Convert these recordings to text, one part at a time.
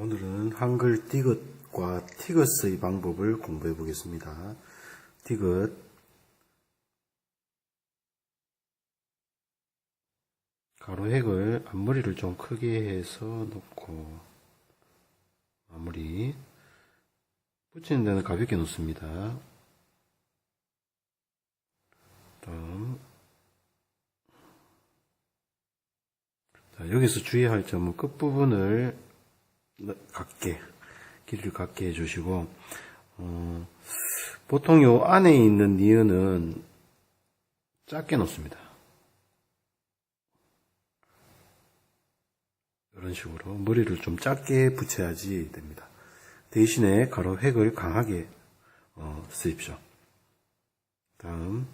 오늘은 한글 디귿과 티귿의 방법을 공부해 보겠습니다. 디귿 가로획을 앞머리를 좀 크게 해서 놓고 마무리 붙이는 데는 가볍게 놓습니다. 다음 자, 여기서 주의할 점은 끝부분을 갖게 길이를 갖게 해주시고 어, 보통 요 안에 있는 니은은 작게 놓습니다. 이런 식으로 머리를 좀 작게 붙여야지 됩니다. 대신에 가로 획을 강하게 어, 쓰십시오. 다음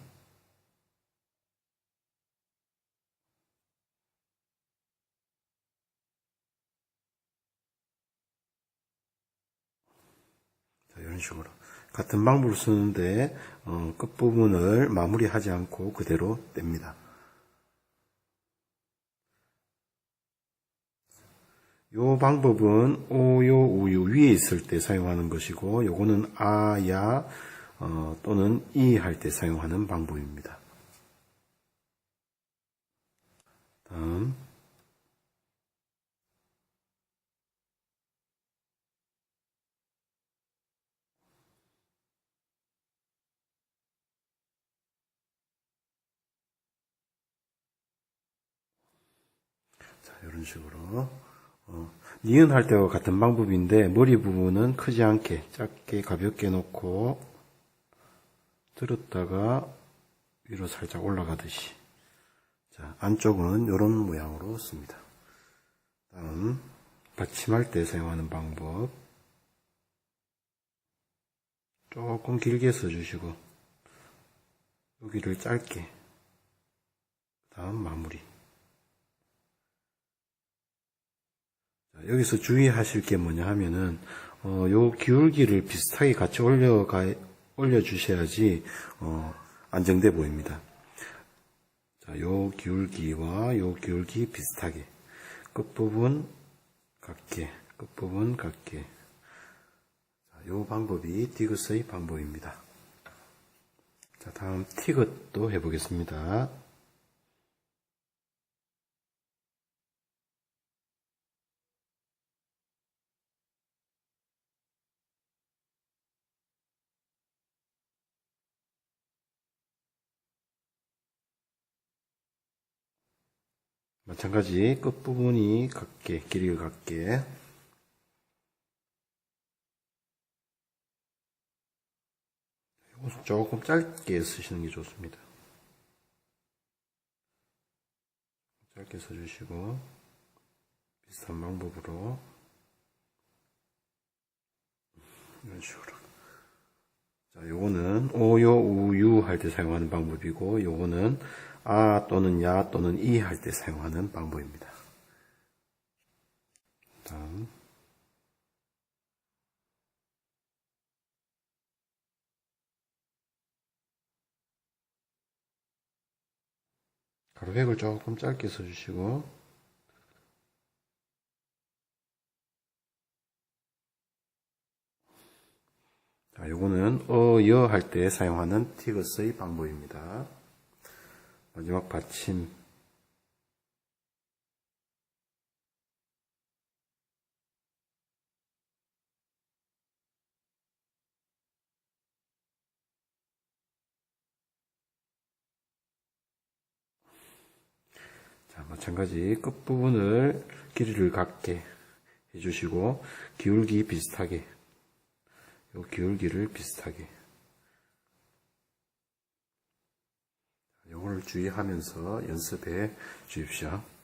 이런 식으로 같은 방법을 쓰는데 어, 끝부분을 마무리하지 않고 그대로 뗍니다. 요 방법은 오요 우유 위에 있을 때 사용하는 것이고 요거는 아야 어, 또는 이 할 때 사용하는 방법입니다. 이런 식으로. 어, 니은 할 때와 같은 방법인데 머리 부분은 크지 않게 작게 가볍게 놓고 들었다가 위로 살짝 올라가듯이. 자, 안쪽은 이런 모양으로 씁니다. 다음 받침할 때 사용하는 방법. 조금 길게 써주시고 여기를 짧게. 다음 마무리 여기서 주의하실 게 뭐냐 하면은 어, 요 기울기를 비슷하게 같이 올려가 올려 주셔야지 어, 안정돼 보입니다. 자, 요 기울기와 요 기울기 비슷하게 끝부분 같게 끝부분 같게 자, 요 방법이 디귿의 방법입니다. 자, 다음 티귿도 해보겠습니다. 마찬가지 끝부분이 같게 길이를 같게 조금 짧게 쓰시는 게 좋습니다. 짧게 써주시고 비슷한 방법으로 이런 식으로 자, 요거는 오요 우유 할 때 사용하는 방법이고 요거는 아 또는 야 또는 이 할 때 사용하는 방법입니다. 다음 가로획을 조금 짧게 써주시고 자, 요거는 어, 여 할 때 사용하는 티그스의 방법입니다. 마지막 받침. 자, 마찬가지 끝부분을 길이를 갖게 해주시고 기울기 비슷하게 요 기울기를 비슷하게 요거를 주의하면서 연습해 주십시오.